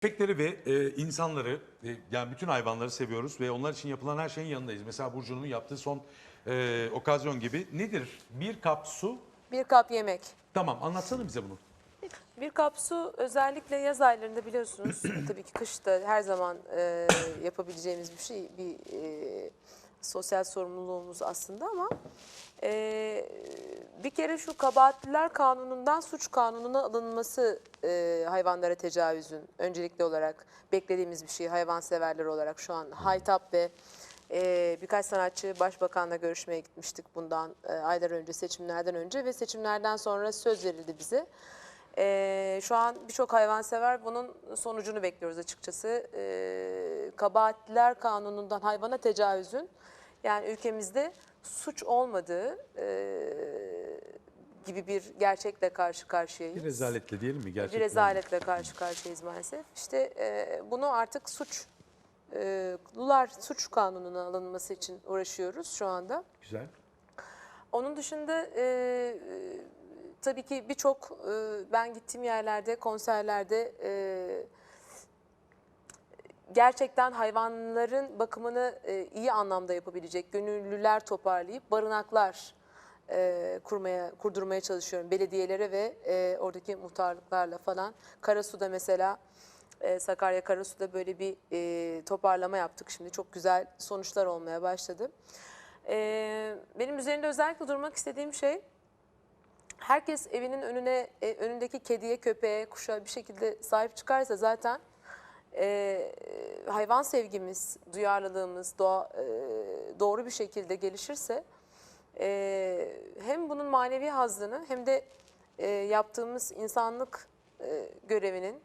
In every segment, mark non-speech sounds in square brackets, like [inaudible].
Köpekleri ve e, insanları, e, yani bütün hayvanları seviyoruz ve onlar için yapılan her şeyin yanındayız. Mesela Burcu'nun yaptığı son e, okazyon gibi. Nedir? Bir kap su. Bir kap yemek. Tamam anlatsana bize bunu. Bir kap su özellikle yaz aylarında biliyorsunuz [clears throat] tabii ki kışta her zaman e, yapabileceğimiz bir şey bir e, sosyal sorumluluğumuz aslında ama e, bir kere şu kabahatliler kanunundan suç kanununa alınması e, hayvanlara tecavüzün öncelikli olarak beklediğimiz bir şey hayvanseverler olarak şu an Haytap ve e, birkaç sanatçı başbakanla görüşmeye gitmiştik bundan e, aylar önce seçimlerden önce ve seçimlerden sonra söz verildi bize. Ee, şu an birçok hayvansever bunun sonucunu bekliyoruz açıkçası. Ee, kabahatliler kanunundan hayvana tecavüzün yani ülkemizde suç olmadığı e, gibi bir gerçekle karşı karşıyayız. Bir rezaletle diyelim mi? Gerçekten. Bir rezaletle karşı karşıyayız maalesef. İşte e, bunu artık suç e, lular suç kanununa alınması için uğraşıyoruz şu anda. Güzel. Onun dışında e, e, tabii ki birçok e, ben gittiğim yerlerde, konserlerde e, gerçekten hayvanların bakımını e, iyi anlamda yapabilecek gönüllüler toparlayıp barınaklar e, kurmaya kurdurmaya çalışıyorum belediyelere ve e, oradaki muhtarlıklarla falan. Karasu'da mesela e, Sakarya Karasu'da böyle bir e, toparlama yaptık şimdi çok güzel sonuçlar olmaya başladı. E, benim üzerinde özellikle durmak istediğim şey herkes evinin önüne e, önündeki kediye, köpeğe, kuşa bir şekilde sahip çıkarsa zaten e, hayvan sevgimiz, duyarlılığımız doğa, e, doğru bir şekilde gelişirse e, hem bunun manevi hazzını hem de e, yaptığımız insanlık e, görevinin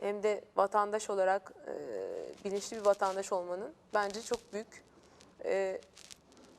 hem de vatandaş olarak e, bilinçli bir vatandaş olmanın bence çok büyük e,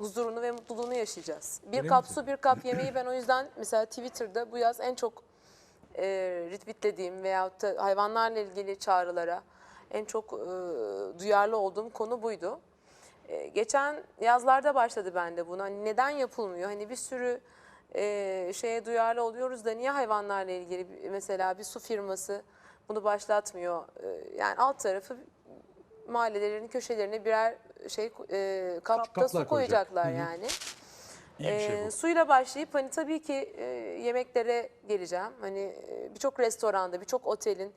huzurunu ve mutluluğunu yaşayacağız. Bir Öyle kap mi? su, bir kap yemeği ben o yüzden mesela Twitter'da bu yaz en çok e, retweetlediğim veyahut da hayvanlarla ilgili çağrılara en çok e, duyarlı olduğum konu buydu. E, geçen yazlarda başladı bende bunu. Hani neden yapılmıyor? Hani bir sürü e, şeye duyarlı oluyoruz da niye hayvanlarla ilgili mesela bir su firması bunu başlatmıyor? E, yani alt tarafı mahallelerin köşelerine birer şey e, kapta Kaplar su koyacak. koyacaklar hı. yani. İyi bir şey bu. Suyla başlayıp hani tabii ki e, yemeklere geleceğim. Hani e, birçok restoranda, birçok otelin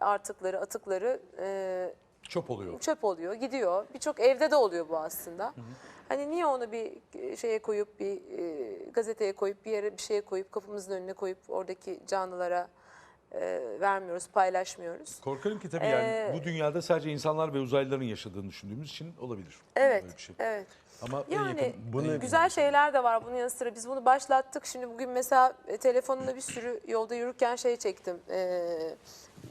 artıkları, atıkları e, Çöp oluyor. çöp oluyor, gidiyor. Birçok evde de oluyor bu aslında. Hani niye onu bir şeye koyup, bir e, gazeteye koyup, bir yere bir şeye koyup, kapımızın önüne koyup oradaki canlılara e, vermiyoruz, paylaşmıyoruz. Korkarım ki tabii yani Ee, bu dünyada sadece insanlar ve uzaylıların yaşadığını düşündüğümüz için olabilir. Evet, Böyle bir şey. evet. Ama en Yani yakın, Bunu- güzel şeyler de var bunun yanı sıra. Biz bunu başlattık. Şimdi bugün mesela e, telefonumda bir sürü yolda yürürken şey çektim. Ee,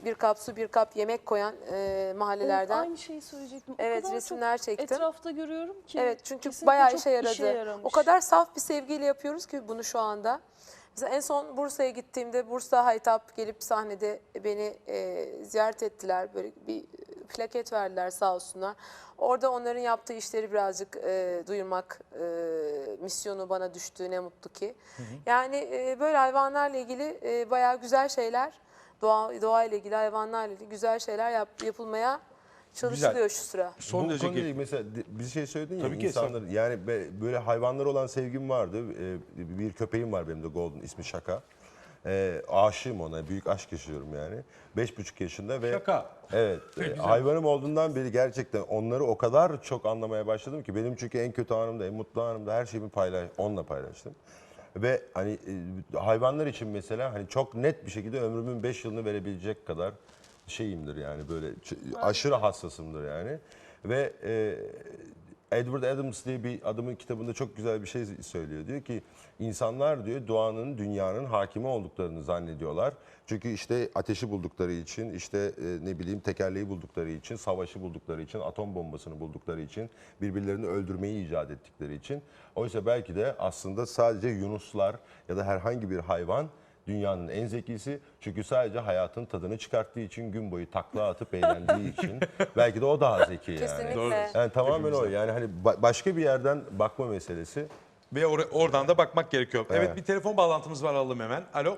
bir kap su, bir kap yemek koyan e, mahallelerden. Aynı şeyi söyleyecektim. O Evet kadar resimler çektim. Etrafta görüyorum ki. Evet çünkü kesinlikle bayağı çok işe yaradı. yaramış. o kadar saf bir sevgiyle yapıyoruz ki bunu şu anda. Mesela en son Bursa'ya gittiğimde Bursa Haytap gelip sahnede beni e, ziyaret ettiler. Böyle bir plaket verdiler sağ olsunlar. Orada onların yaptığı işleri birazcık e, duyurmak e, misyonu bana düştü ne mutlu ki. Yani e, böyle hayvanlarla ilgili e, bayağı güzel şeyler, doğa, doğa ile ilgili hayvanlarla ilgili güzel şeyler yap, yapılmaya çalışılıyor şu sıra. son bu derece değil, mesela bir şey söyledin ya Tabii ki, insanlar yani be- böyle hayvanlar olan sevgim vardı. Ee, bir köpeğim var benim de Golden ismi Şaka. Ee, aşığım ona büyük aşk yaşıyorum yani. Beş buçuk yaşında ve Şaka. Evet. [laughs] e, hayvanım olduğundan beri gerçekten onları o kadar çok anlamaya başladım ki benim çünkü en kötü anımda, en mutlu anımda her şeyimi paylaş, onunla paylaştım. Ve hani e, hayvanlar için mesela hani çok net bir şekilde ömrümün 5 yılını verebilecek kadar şeyimdir yani böyle aşırı hassasımdır yani. Ve e, Edward Adams diye bir adamın kitabında çok güzel bir şey söylüyor. Diyor ki insanlar diyor doğanın, dünyanın hakimi olduklarını zannediyorlar. Çünkü işte ateşi buldukları için, işte e, ne bileyim tekerleği buldukları için, savaşı buldukları için, atom bombasını buldukları için, birbirlerini öldürmeyi icat ettikleri için. Oysa belki de aslında sadece yunuslar ya da herhangi bir hayvan dünyanın en zekisi. Çünkü sadece hayatın tadını çıkarttığı için, gün boyu takla atıp eğlendiği için. [laughs] belki de o daha zeki yani. Kesinlikle. Doğru. Yani tamamen o. Yani hani ba- başka bir yerden bakma meselesi. Ve or- oradan da bakmak gerekiyor. Evet. Evet. bir telefon bağlantımız var alalım hemen. Alo.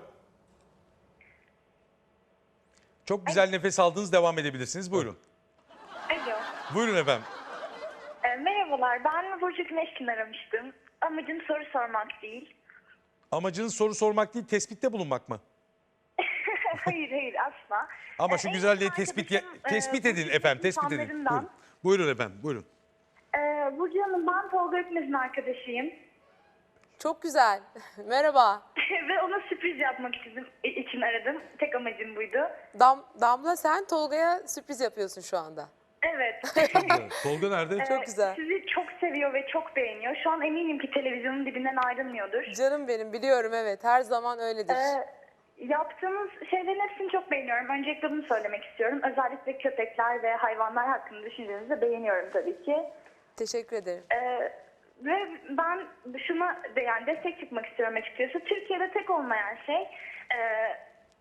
Çok güzel nefes aldınız devam edebilirsiniz. Buyurun. Alo. Buyurun efendim. E, merhabalar. Ben Burcu Güneşkin aramıştım. Amacım soru sormak değil. Amacınız soru sormak değil tespitte bulunmak mı? [laughs] hayır hayır asla. Ama E, şu güzelliği tespit e, tespit edin efendim tespit edin. Buyurun. Buyurun efendim buyurun. E, Burcu Hanım ben Tolga Ökmez'in arkadaşıyım. Çok güzel. [laughs] Merhaba. [laughs] Ve ona sürpriz yapmak için, için aradım. Tek amacım buydu. Dam, Damla sen Tolga'ya sürpriz yapıyorsun şu anda. [laughs] Evet. Tolga nerede? Çok E, güzel. Sizi çok seviyor ve çok beğeniyor. Şu an eminim ki televizyonun dibinden ayrılmıyordur. Canım benim biliyorum evet her zaman öyledir. Ee, yaptığınız şeylerin hepsini çok beğeniyorum. Öncelikle bunu söylemek istiyorum. Özellikle köpekler ve hayvanlar hakkında düşüncenizi de beğeniyorum tabii ki. Teşekkür ederim. Ee, ve ben şuna de yani destek çıkmak istiyorum açıkçası. Türkiye'de tek olmayan şey e,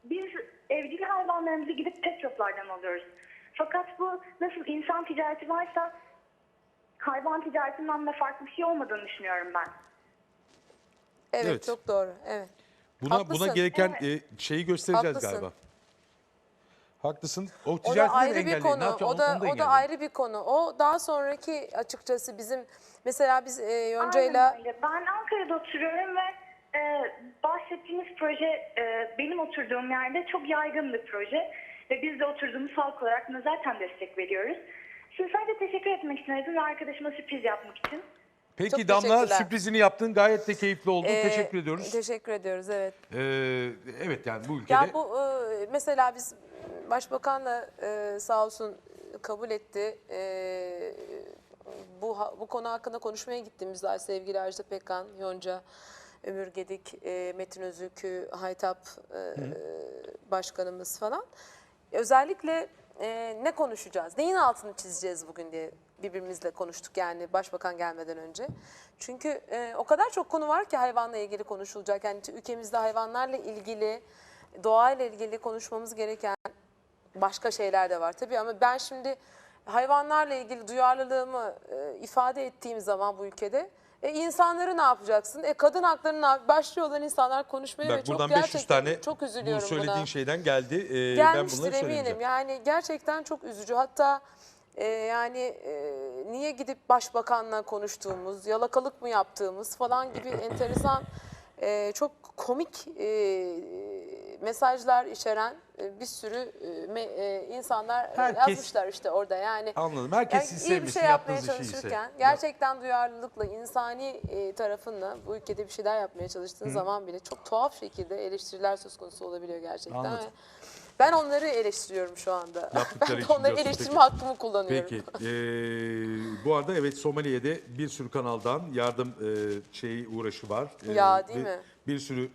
biz evcil hayvanlarımızı gidip pet shoplardan alıyoruz. Fakat bu nasıl insan ticareti varsa hayvan ticaretinden de farklı bir şey olmadığını düşünüyorum ben. Evet, Evet. çok doğru. Evet. Buna Haklısın. buna gereken e, şeyi göstereceğiz Haklısın. galiba. Haklısın. O O da ayrı bir engelleyin. konu. Ne yapacaksın? O da Onu o da ayrı bir konu. O daha sonraki açıkçası bizim mesela biz e, Yonca'yla Aynen öyle. Ben Ankara'da oturuyorum ve e, bahsettiğiniz proje e, benim oturduğum yerde çok yaygın bir proje. Ve biz de oturduğumuz halk olarak buna zaten destek veriyoruz. Size sadece teşekkür etmek için aradım ve arkadaşıma sürpriz yapmak için. Peki Çok Damla teşekkürler. sürprizini yaptın. Gayet de keyifli oldu. e, Teşekkür ediyoruz. Teşekkür ediyoruz evet. Ee, evet yani bu ülkede Ya bu e, mesela biz başbakanla e, sağ olsun kabul etti. E, bu bu konu hakkında konuşmaya gittiğimizde sevgili Ajda Pekkan, Yonca, Ömür Gedik, e, Metin Özükü, Haytap e, başkanımız falan. Özellikle e, ne konuşacağız, neyin altını çizeceğiz bugün diye birbirimizle konuştuk yani başbakan gelmeden önce. Çünkü e, o kadar çok konu var ki hayvanla ilgili konuşulacak. Yani ülkemizde hayvanlarla ilgili, doğayla ilgili konuşmamız gereken başka şeyler de var tabii ama ben şimdi hayvanlarla ilgili duyarlılığımı e, ifade ettiğim zaman bu ülkede e, insanları ne yapacaksın? E, kadın haklarını ne yap- Başlıyorlar insanlar konuşmaya ve bak çok buradan 500 gerçekten tane çok bu üzülüyorum söylediğin buna. şeyden geldi. Ee, ben Gelmiştir bunları eminim. söyleyeceğim. Yani gerçekten çok üzücü. Hatta e, yani e, niye gidip başbakanla konuştuğumuz, yalakalık mı yaptığımız falan gibi [clears throat] enteresan e, çok komik e, mesajlar içeren bir sürü e, e, insanlar e, Herkes- yazmışlar işte orada yani. Anladım. Herkes Yani iyi bir şey yapmaya yaptığınız işi çalışırken gerçekten duyarlılıkla insani e, tarafınla bu ülkede bir şeyler yapmaya çalıştığın zaman bile çok tuhaf şekilde eleştiriler söz konusu olabiliyor gerçekten. Anladım. Ben onları eleştiriyorum şu anda. [laughs] Ben de onları eleştirme peki. hakkımı kullanıyorum. Peki. ee, bu arada evet Somali'de bir sürü kanaldan yardım e, şeyi uğraşı var. Ee, Ya, değil ve mi? Bir sürü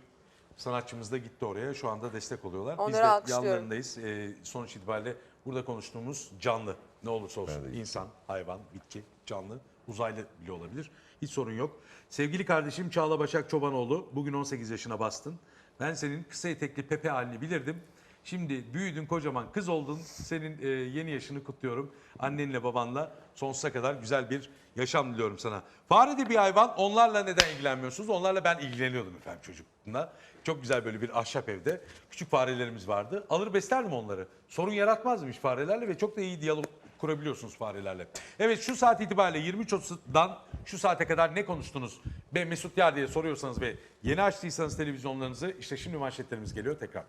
sanatçımız da gitti oraya. Şu anda destek oluyorlar. Biz Onları de alkışlıyorum. yanlarındayız. Ee, sonuç itibariyle burada konuştuğumuz canlı ne olursa olsun. İnsan, hayvan, bitki, canlı, uzaylı bile olabilir. Hiç sorun yok. Sevgili kardeşim Çağla Başak Çobanoğlu bugün 18 yaşına bastın. Ben senin kısa etekli Pepe halini bilirdim. Şimdi büyüdün kocaman kız oldun. Senin e, yeni yaşını kutluyorum. Annenle babanla sonsuza kadar güzel bir yaşam diliyorum sana. Fare de bir hayvan. Onlarla neden ilgilenmiyorsunuz? Onlarla ben ilgileniyordum efendim çocukluğumda. Çok güzel böyle bir ahşap evde. Küçük farelerimiz vardı. Alır beslerdim onları. Sorun yaratmazmış farelerle ve çok da iyi diyalog kurabiliyorsunuz farelerle. Evet şu saat itibariyle 23.30'dan şu saate kadar ne konuştunuz? Ben Mesut Yar diye soruyorsanız ve yeni açtıysanız televizyonlarınızı işte şimdi manşetlerimiz geliyor tekrar.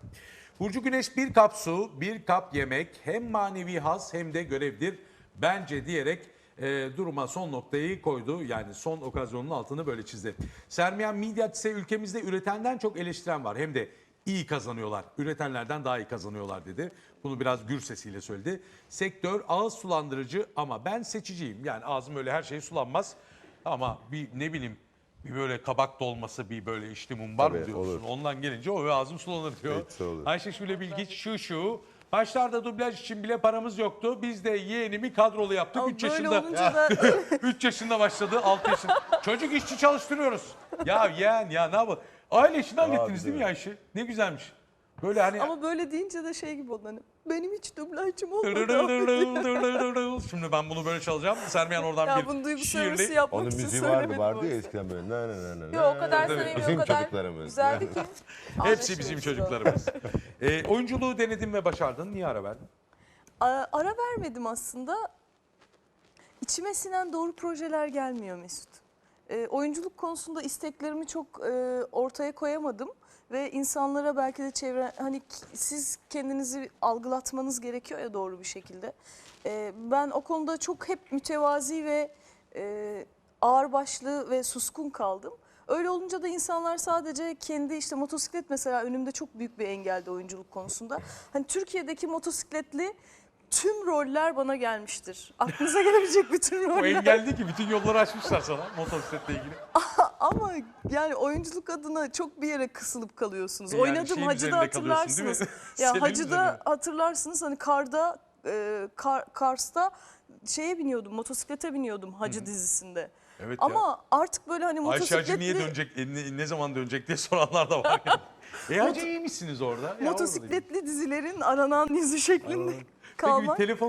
Burcu Güneş bir kap su, bir kap yemek hem manevi haz hem de görevdir bence diyerek e, duruma son noktayı koydu. Yani son okazyonun altını böyle çizdi. Sermiyan Midyat ise ülkemizde üretenden çok eleştiren var. Hem de iyi kazanıyorlar. Üretenlerden daha iyi kazanıyorlar dedi. Bunu biraz gür sesiyle söyledi. Sektör ağız sulandırıcı ama ben seçiciyim. Yani ağzım öyle her şey sulanmaz. Ama bir ne bileyim bir böyle kabak dolması bir böyle işte mumbar mı Tabii, diyorsun? olur. Ondan gelince o ağzım sulanır diyor. Evet, olur. Ayşe Şule Bilgiç şu şu. Başlarda dublaj için bile paramız yoktu. Biz de yeğenimi kadrolu yaptık. 3 Böyle yaşında. olunca da [laughs] 3 yaşında başladı, 6 yaşında. Çocuk işçi çalıştırıyoruz. Ya yeğen ya ne yapalım? Aile işini hallettiniz değil mi. Ayşe? Ne güzelmiş. Böyle hani ama böyle deyince de şey gibi oldu hani Benim hiç dublajcım olmadı. [laughs] Şimdi ben bunu böyle çalacağım. Sermiyan oradan ya bir bunu duygusal şiirli. yapmak Onun için müziği vardı söylemedim vardı ya oysa. eskiden böyle. Ne ne ne ne. Yok o kadar Tabii. samimi, Bizim o kadar çocuklarımız. güzeldi ki. [laughs] Hepsi bizim anlaşılmıştı çocuklarımız. [laughs] Ee, oyunculuğu denedin ve başardın. Niye ara verdin? A- Ara vermedim aslında. İçime sinen doğru projeler gelmiyor Mesut. E, oyunculuk konusunda isteklerimi çok e, ortaya koyamadım ve insanlara belki de çevre hani siz kendinizi algılatmanız gerekiyor ya doğru bir şekilde. E, ben o konuda çok hep mütevazi ve e, ağırbaşlı ve suskun kaldım. Öyle olunca da insanlar sadece kendi işte motosiklet mesela önümde çok büyük bir engeldi oyunculuk konusunda. Hani Türkiye'deki motosikletli tüm roller bana gelmiştir. Aklınıza gelebilecek bütün O roller. engelli ki bütün yolları açmışlar sana motosikletle ilgili. Ama yani oyunculuk adına çok bir yere kısılıp kalıyorsunuz. Yani Oynadım şeyin Hacı'da üzerinde kalıyorsun, değil mi? hatırlarsınız. [laughs] Senin ya Hacı'da hatırlarsınız hani karda e, Kar- Kars'ta şeye biniyordum, motosiklete biniyordum Hacı dizisinde. Evet ya. Ama artık böyle hani Ayşe Hacı motosikletli niye dönecek, e, ne, ne zaman dönecek diye [laughs] soranlar da var. Yani. e Hacı iyiymişsiniz orada. Ya, motosikletli dizilerin aranan yüzü şeklinde Peki bir kalmak. telefon